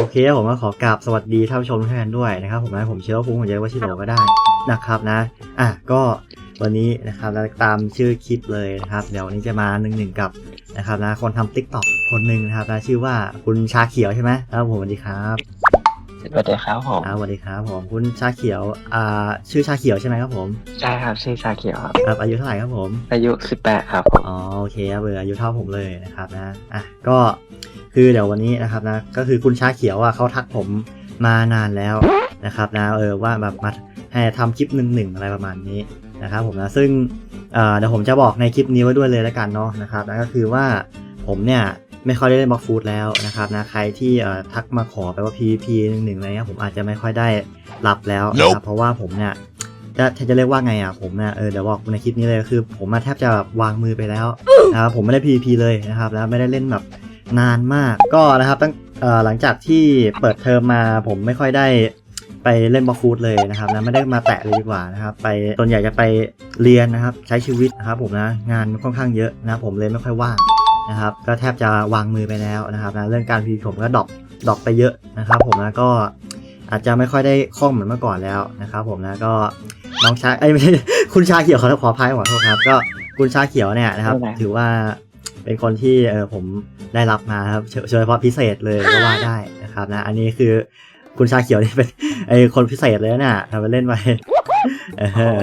โอเคผมก็ขอกราบสวัสดีท่านผู้ชมทุกท่านด้วยนะครับ ผมนะผมเชื่อว่าภูมิผมจะเรียกว่าชิโร่ก็ได้นะครับนะ อะก็วันนี้นะครับแล้วตามชื่อคลิปเลยนะครับ เดี๋ยววันนี้จะมาหนึ่งหนึ่งกับนะครับนะคนทำติ๊กต็อกคนหนึ่งนะครับนะชื่อว่าคุณชาเขียวใช่ไหมครับผมสวัสดีครับสวัสดีครับผมครับสวัสดีครับผมคุณชาเขียวอ่าชื่อชาเขียวใช่ไหมครับผมใช่ครับชื่อชาเขียวครับครับอายุเท่าไหร่ครับผม อายุ18ครับผมอ๋อโอเคครับเบอร์อายุเท่าผมเลยนะครับนะอะก็ คือเดี๋ยววันนี้นะครับนะก็คือคุณชาเขียวอะเขาทักผมมานานแล้วนะครับนะเออว่าแบบมาให้ทำคลิปหนึ่งหนึ่งอะไรประมาณนี้นะครับผมนะซึ่งเอ่อเดี๋ยวผมจะบอกในคลิปนี้ไว้ด้วยเลยแล้วกันเนาะนะครับนะก็คือว่าผมเนี่ยไม่ค่อยได้เล่นบล็อกฟูดแล้วนะครับนะใครที่เอ่อทักมาขอไปว่า PVP หนึ่งหนึ่งอะไรเงี้ยผมอาจจะไม่ค่อยได้รับแล้วนะครับเพราะว่าผมเนี่ยจะจะเรียกว่าไงอะผมเนี่ยเออเดี๋ยวบอกในคลิปนี้เลยคือ ผมมาแทบจะแบบวางมือไปแล้วนะครับผมไม่ได้ PVP เลยนะครับแล้วไม่ได้เล่นแบบ นานมากก็นะครับตั้งเอ่อหลังจากที่เปิดเทอมมาผมไม่ค่อยได้ไปเล่นบล็อกฟูดเลยนะครับนะไม่ได้มาแตะเลยดีกว่านะครับ ไปส่วนใหญ่จะไปเรียนนะครับ ใช้ชีวิตนะครับผมนะงานค่อนข้างเยอะนะครับผมเลยไม่ค่อยว่างนะครับ ก็แทบจะวางมือไปแล้วนะครับนะเรื่องการ PVP ผมก็ดรอปดรอปไปเยอะนะครับ ผมนะก็อาจจะไม่ค่อยได้คล่องเหมือนเมื่อก่อนแล้วนะครับ ผมนะก็น้องชาไอ้ยไม่ใช่คุณชาเขียวขอขออภัยขอโทษครับ ก็คุณชาเขียวเนี่ยนะครับ ถือว่า เป็นคนที่เออผมได้รับมาครับเฉโดยเฉพาะพิเศษเลยก็ว่าได้นะครับนะอันนี้คือคุณชาเขียวนี่เป็นไอคนพิเศษเลยนะเนี่ยทำไปเล่นไปเออ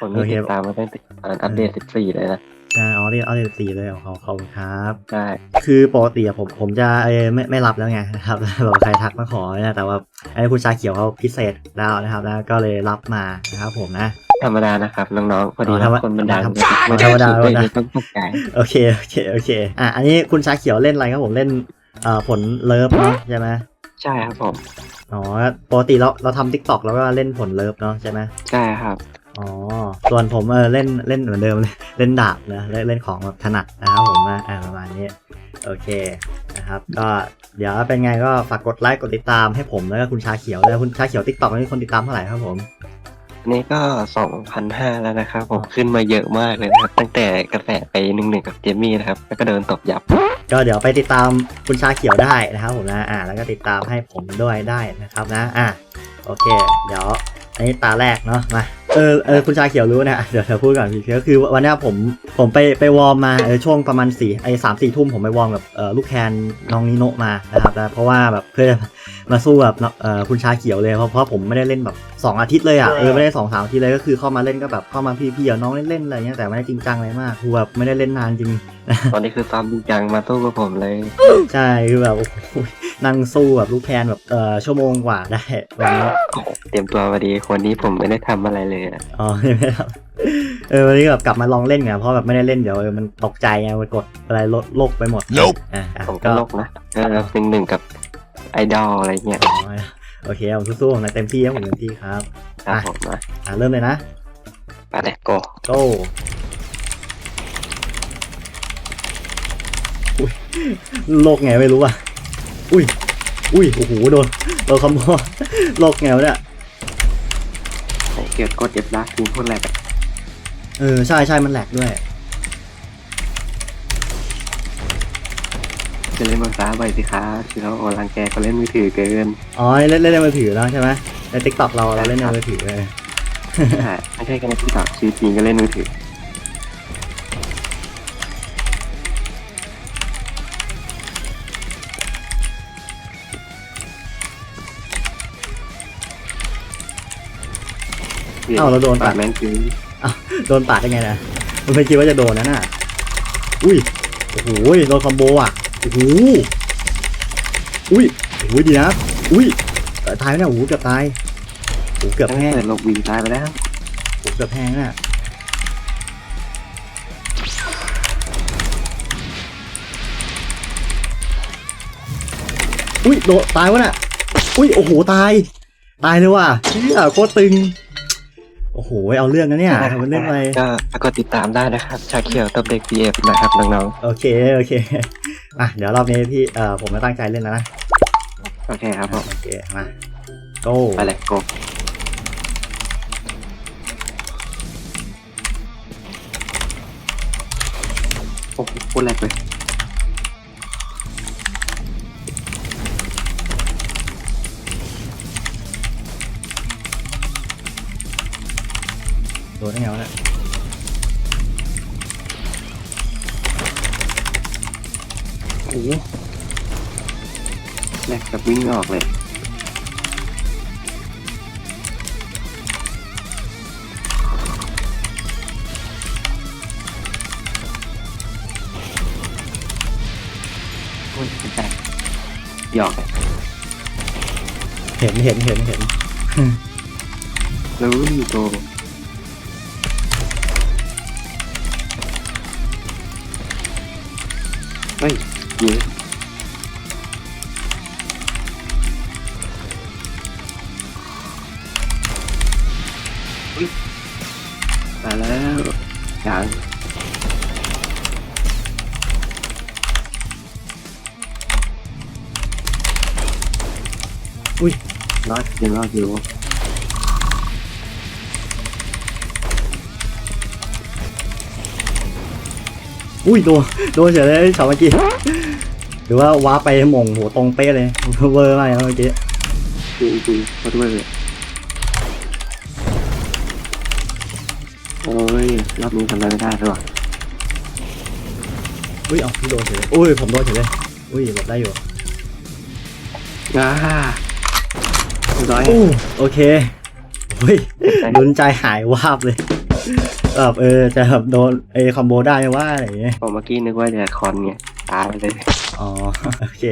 ผมโอมีเคติดตามมาตั้งแต่อัปเดต14เลยนะใช่เอาเรียเอาเรียสีเลยของเขาขอบคุณครับใช่คือปกติอะผมผมจะเออไม่ไม่รับแล้วไงนะครับแบบใครทักมาขอเนี่ยแต่ว่าไอ้คุณชาเขียวเขาพิเศษแล้วนะครับแล้วก็เลยรับมานะครับผมนะ ธรรมดานะครับน้องๆพอดีอ๋อธรรมคนมันดังธรรมไม่ธรรมดาได้ธรรมดาไม่ต้องตกใจโอเคโอเคโอเคอะอันนี้คุณชาเขียวเล่นอะไรครับผมเล่นเอ่อผลเลิฟเนาะใช่ไหมใช่ครับผมอ๋อปกติเราเราทำทิกตอกแล้วก็เล่นผลเลิฟเนาะใช่ไหมใช่ครับ อ๋อส่วนผมเออเล่นเล่นเหมือนเดิมเลยเล่นดาบนะเล่นเล่นของแบบถนัดนะครับผมนะอ่าประมาณนี้โอเคนะครับก็เดี๋ยวเป็นไงก็ฝากกดไลค์กดติดตามให้ผมแล้วก็คุณชาเขียวแล้วคุณชาเขียวทิกตอกนี่คนติดตามเท่าไหร่ครับผม นี้ก็2,500แล้วนะครับ ผมขึ้นมาเยอะมากเลยนะครับ ตั้งแต่กระแสไปหนึ่งหนึ่งกับเจมี่นะครับ แล้วก็เดินตบยับ ก็เดี๋ยวไปติดตามคุณชาเขียวได้นะครับผมนะอ่าแล้วก็ติดตามให้ผมด้วยได้นะครับนะอะโอเค เดี๋ยวอันนี้ตาแรกเนาะมาเออเออคุณชาเขียวรู้นะ เดี๋ยวเธอพูดก่อนพี่ก็คือวันนี้ผมผมไปไปวอร์มมาเออช่วงประมาณสี่ไอ้สามสี่ทุ่มผมไปวอร์มกับเออลูกแคนน้องนิโนะมานะครับนะเพราะว่าแบบเพื่อมาสู้กับเออคุณชาเขียวเลยเพราะเพราะผมไม่ได้เล่นแบบสองอาทิตย์เลยอะเออไม่ได้สองสามอาทิตย์เลยก็คือเข้ามาเล่นก็แบบเข้ามาพี่ๆเอาน้องเล่นๆอะไรเงี้ยแต่ไม่ได้จริงจังอะไรมากคือแบบไม่ได้เล่นนานจริงตอนนี้คือซ้อมจริงจังมาตู้กับผมเลย ใช่คือแบบโอ้โหนั่งสู้แบบลูกแคนแบบเอ่อชั่วโมงกว่าได้วันนี้เตรียมตัวมาดีคนนี้ผมไม่ได้ทำอะไรเลยอะอ๋อไม่ได้ครับเออวันนี้แบบกลับมาลองเล่นไงเพราะแบบไม่ได้เล่นเดี๋ยวเออมันตกใจไงมันกดอะไรลดโลกไปหมด Nope อะอะผมก็โลกนะก็หนึ่งหนึ่งกับไอดอลอะไรเงี้ยอ๋อ โอเคผมสู้ๆผมนะเต็มที่ครับผมเต็มที่ครับครับอะผมนะอะเริ่มเลยนะไปเลยโกโก้อุ้ยโลกไงไม่รู้อะ อุ้ย อุ้ย โอ้โห โดนโดนคอมโบโลกไงวะเนี่ยเกิดกดเอฟลักทีพูดอะไรกันเออ ใช่ใช่มันแหลกด้วย จะเล่นภาษาใบสิครับที่เราโอรังแกเขาเล่นมือถือเกินอ๋อเล่นเล่นในมือถือแล้วใช่ไหมในทิกตอกเราเราเล่นในมือถือเลยใช่ไม่ใช่กันที่ต่อชีวิตจริงก็เล่นมือถือเอ้าเราโดนปาตัดดแม่งคือโดนปาดได้ไงนะมันไม่คิดว่าจะโดนนะน่ะ อุ้ย โอ้โห โดนคอมโบอะ โอ้โหอุ้ยโอ้โหดีนะอุ้ยเอ่อตายแล้วเนี่ยโอ้โหเกือบตายโอ้โหเกือบแห้งเปิดลบวีตายไปแล้ว โอ้โหเกือบแห้งน่ะอุ้ยโดนตายวะน่ะอุ้ยโอ้โหตาย ตายเลยว่ะเชี่ยโคตรตึง โอ้โห เอาเรื่องนะเนี่ยทำเป็นเรื่องอะไรก็ฝากกดติดตามได้นะครับ ชาเขียวตบเด็ก BF นะครับน้องโอเค โอเค อะ เดี๋ยวรอบนี้พี่ เอ่อ ผมจะตั้งใจเล่นแล้วนะๆโอเคครับผม โอเค มา โก้ไปเลยโกโอ้โหพูดแรกเลย โดนได้ไงวะเนี่ยโอ้โหแรกกับวิ่งออกเลยโอ้ยไม่ใช่หยอกอะเห็นเห็นเห็นเห็นแล้วอยู่โต เฮ้ยเยอะอุ๊ยมาแล้วยังอุ้ยรอดยังรอดอยู่ อุ้ยโดนโดนเฉยเลยช็อตเมื่อกี้หรือว่าว้าร์ปไปหม่งหัวตรงเป๊ะเลยเวอร์มากนะเมื่อกี้จริงจริงๆขอโทษเลยโอ้ยรอบนี้ทำอะไรไม่ได้ด้วยว่ะอุ้ยเอาพี่โดนเฉยเลยอุ้ยผมโดนเฉยเลยอุ้ยหลบได้อยู่อ่าเรียบร้อยอู้โอเคเฮ้ยลุ้นใจหายวาบเลย แบบเออจะแบบโดนไอ้คอมโบได้ไหมว่าอะไรอย่างเงี้ยผมเมื่อกี้นึกว่าจะคอนไงตายเลยอ๋อโอเค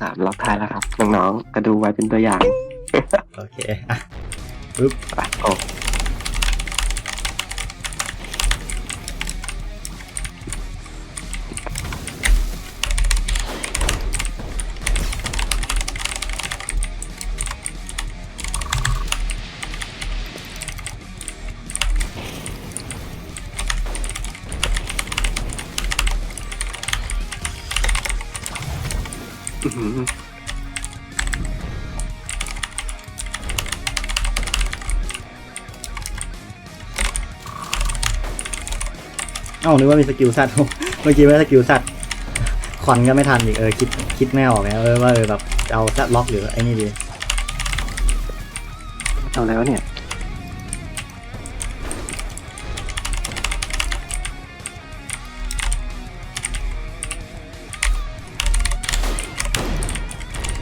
สามรอบท้ายแล้วครับน้องๆก็ดูไว้เป็นตัวอย่างโอเคอะไปโอ้ อื้อหือเอ้านึกว่ามีสกิลสัตว์ เมื่อกี้ไม่สกิลสัตว์คอนก็ไม่ทันอีกเออคิดคิดไม่ออกไงเออว่าเออแบบจะเอาสัตว์ล็อกหรือไอ้นี่ดี เอาแล้วเนี่ย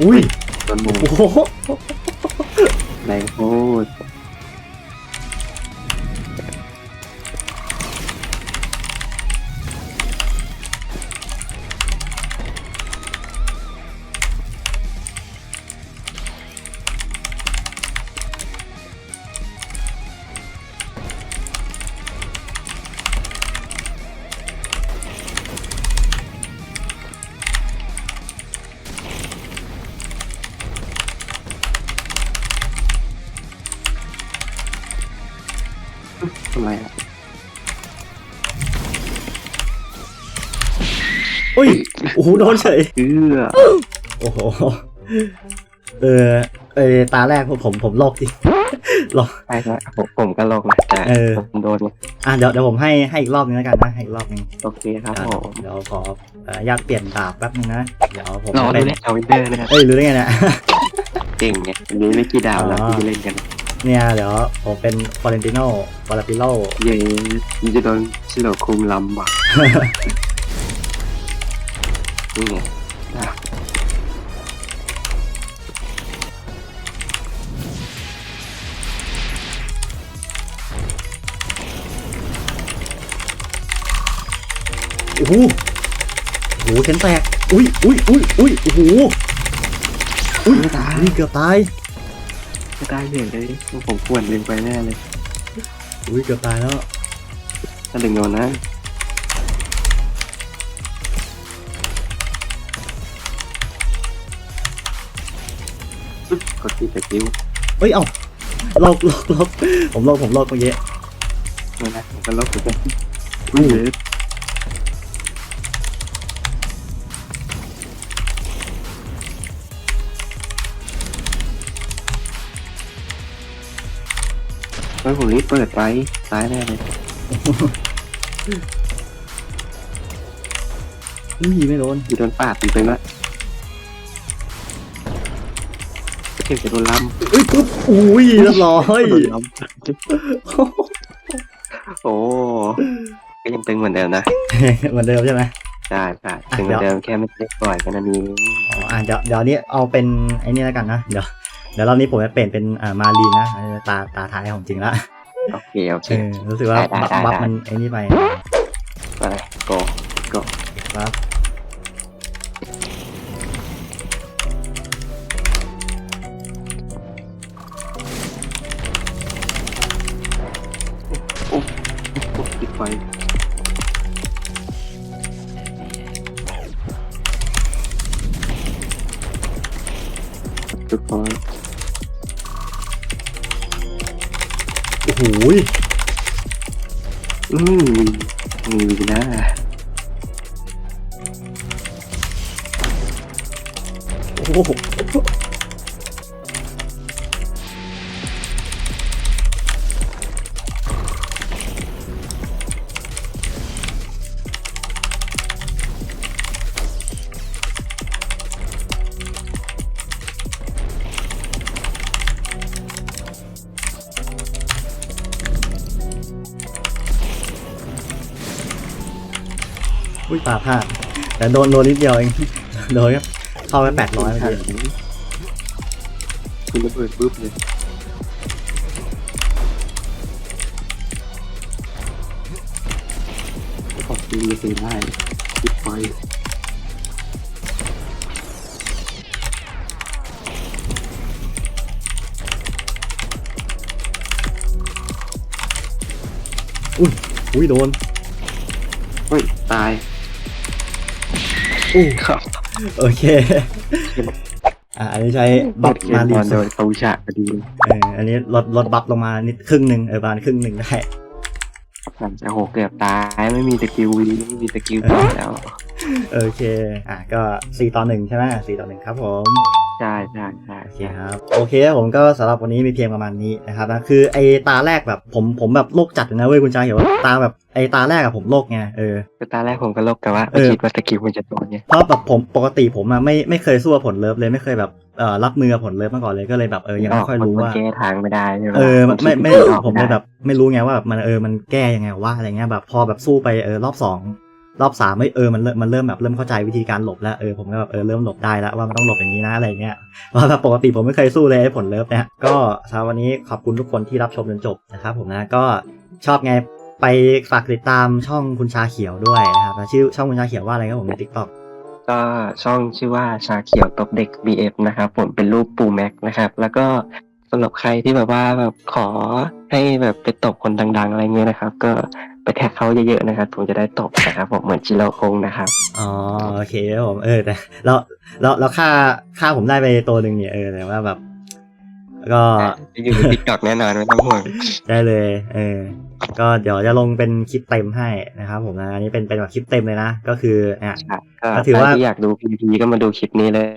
อุ้ยโดนหมูโอ้โห แรงโคตร หโดนเฉยเอื้อโอ้โหเออเออตาแรกผมผมผมโลกจริงลอกใช่ครับผมผมก็ลงนะแต่เออผมโดนไงอะเดี๋ยวเดี๋ยวผมให้ให้อีกรอบนึงแล้วกันนะให้อีกรอบนึงโอเคครับอะผมเดี๋ยวขอเอ่ออยากเปลี่ยนดาบแป๊บนึงนะเดี๋ยวผมรอเป็ดูนเนี่ยเอาวินเดอร์นะครับเอ้ยรู้ได้ไงเนี่ยเก่งไงวันนี้ไม่กี่ดาวแล้วอ๋อที่จะเล่นกันเนี่ยเดี๋ยวผมเป็นฟอเรนติโน่ฟอร์ปิโลเย้มันจะโดนชิโร่คุมลำว่ะ นี่ไงอะโอ้โหโอ้โหเข็นแตก อุ้ยอุ้ยอุ้ยอุ้ยโอ้โหอุ้ยไม่ตายอุ้ยเกือบตายไม่ได้เลยเลยผมควรลืมไปแน่เลย อุ้ยเกือบตายแล้วถ้าดึงโดนนะ ปึ๊บกดที่ตะกิ้วเอ้ย เอ้าลอกลอกลอกผมลอกผมลอกเมื่อกี้นี่นะผมก็ลบไปกันอุ้ยเยอะเฮ้ยผมรีบเปิดไปตายแน่เลยอุ้ยไม่โดนอยู่โดนปาดอยู่เป็นละ เก็บจะโดนล้ำอุ้ยปุ๊บอุ้ยเรียบร้อยโดนล้ำโอ้ก็ยังตึงเหมือนเดิมนะเหมือนเดิมใช่ไหมใช่ใช่ตึงเหมือนเดิมแค่ไม่ได้ปล่อยกันนั่นเองอ๋ออะเดี๋ยวเดี๋ยวนี้เอาเป็นไอ้นี่แล้วกันนะเดี๋ยวเดี๋ยวรอบนี้ผมจะเปลี่ยนเป็นอ่ามารีนนะตาตาท้ายของจริงละโอเคโอเคเออรู้สึกว่าบัฟได้บัฟได้มันไอ้นี่ไปไปเลยโกครับ อ้โหอืมมีนะโอ้โห อุ้ยปาพลาดแต่โดนโดนนิดเดียวเองโดนครับเข้าไปแปดร้อยเมื่อกี้คุณระเบิดปุ๊บเลยขอบคุณมีได้ปิดไฟอุ้ยโดน เฮ้ย ตาย อู้ครับโอเค อะอันนี้ใช้บับัฟตรมามารีลีนโดนตูฉะพอดีเอออันนี้ลดลดบัฟลงมานิดครึ่งหนึ่งเออประมาณครึ่งหนึ่งได้หลังจากโหเกือบตายไม่มีตะกิววีไม่มีตะกิวต่อแล้ว โอเค อะก็สี่ต่อหนึ่งใช่ไหมสี่ต่อหนึ่งครับผม ใช่ใช่ใช่ โอเคครับโอเคครับผมก็สำหรับวันนี้มีเพียงประมาณนี้นะครับนะคือไอตาแรกแบบผมผมแบบโลกจัดเลยนะเว้ยคุณชายเห็นว่าตาแบบไอตาแรกอะผมโลกไงเออคือตอนแรกผมก็ลบแต่ว่าเออคิดว่าตะกิวมันจะโดนไงเพราะแบบผมปกติผมอะไม่ไม่เคยสู้กับผลเลิฟเลยไม่เคยแบบเอ่อรับมือกับผลเลิฟมาก่อนเลยก็เลยแบบเออยังไม่ค่อยรู้มันว่าแก้ทางไม่ได้ใช่ไหมเออมันไม่ไม่นคิดผมเลยแบบไม่รู้ไงว่าแบบมันเออมันแก้ยังไงว่าอะไรเงี้ยแบบพอแบบสู้ไปเออรอบสอง รอบสามไม่เออมันเริ่มมันเริ่มแบบเริ่มเข้าใจวิธีการหลบแล้วเออผมก็แบบเออเริ่มหลบได้แล้วว่ามันต้องหลบอย่างนี้นะอะไรเงี้ยว่าแบบปกติผมไม่เคยสู้เลยไอ้ผลเลิฟเนี่ยก็สำหรับวันนี้ขอบคุณทุกคนที่รับชมจนจบนะครับผมนะก็ชอบไงไปฝากติดตามช่องคุณชาเขียวด้วยนะครับชื่อช่องคุณชาเขียวว่าอะไรครับผมในทิกตอกก็ช่องชื่อว่าชาเขียวตบเด็ก BF นะครับผมเป็นรูปปูแม็กนะครับ แล้วก็ สำหรับใครที่แบบว่าแบบขอให้แบบไปตบคนดัง ๆ อะไรเงี้ยนะครับ ก็ไปแท็กเขาเยอะๆนะครับผมจะได้ตบนะครับผมเหมือนจิโร่คงนะครับอ๋อโอเคครับผมเออแต่เราเราเราค่าค่าผมได้ไปตัวหนึ่งเนี่ยเออแต่ว่าแบบ ก็จะอยู่ในติ๊กต็อกแน่นอนไม่ต้องห่วงได้เลย เออ ก็เดี๋ยวจะลงเป็นคลิปเต็มให้นะครับผมนะอันนี้เป็นเป็นแบบคลิปเต็มเลยนะก็คือเนี่ยก็ก็ถือว่าใครที่อยากดู PVP ก็มาดูคลิปนี้เลย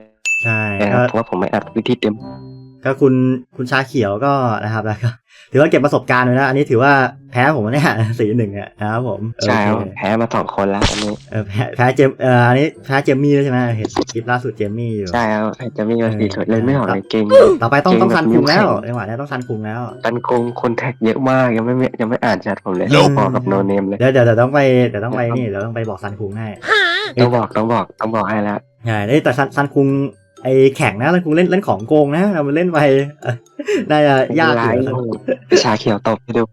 ใช่นะคก็รับเพราะว่าผมไม่อัดวิธีเต็ม ก็คุณคุณชาเขียวก็นะครับแล้วก็ถือว่าเก็บประสบการณ์ไว้นะ อันนี้ถือว่าแพ้ผมเนี่ยสี่หนึ่งอะนะครับผมใช่ครับโอเคแพ้มาสองคนแล้วอันนี้เออแพ้แพ้เจมเอ่ออันนี้แพ้เจมมี่ด้วยใช่ไหมเห็นคลิปล่าสุดเจมมี่อยู่ใช่ครับจะมีมาสี่ถดเลยไม่ออกเลยเก่งต่อไปต้องเก่งต้องซันแบบคุงแล้วนิ้วแข็งจังหวะนี้ต้องซันคุงแล้วกันคงคนแท็กเยอะมากยังไม่ยังไม่อ่านแชทผมเลย Nope พอกับโนเนมเลยเดี๋ยวเดี๋ยวเดี๋ยวต้องไปเดี๋ยวต้องไปนี่เดี๋ยวต้องไปบอกซันคุงให้ต้องบอกต้องบอกต้องบอกให้แล้วใช่เอ้ยแต่ซันซันคุง ไอแข่งนะซันคุงเล่นเล่นของโกงนะเราไปเล่นไปเอ่อน่าจะยากอยู่นะซันชาเขียวตบให้ดู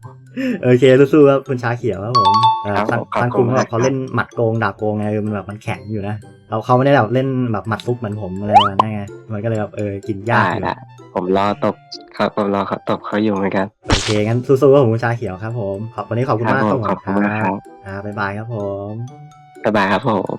โอเคสู้ๆครับคุณชาเขียวครับผมเอ่อครับซันขอบคุณซันคุงมากแบบเขาครับเล่นหมัดโกงดาบโกงไงเออมันแบบมันแข็งอยู่นะเราเขาไม่ได้แบบเล่นแบบหมัดฟุกเหมือนผมอะไรประมาณนั้นไงมันก็เลยแบบเออกินยากได้อยู่ละผมรอตบครับผมรอเขาตบเขาอยู่เหมือนกันโอเคงั้นสู้ๆครับผมคุณชาเขียวครับผมขอบวันนี้ขอบคุณครับมากผมครับผมขอบคุณมากครับอ่าบ๊ายบายครับผมบ๊ายบายครับผม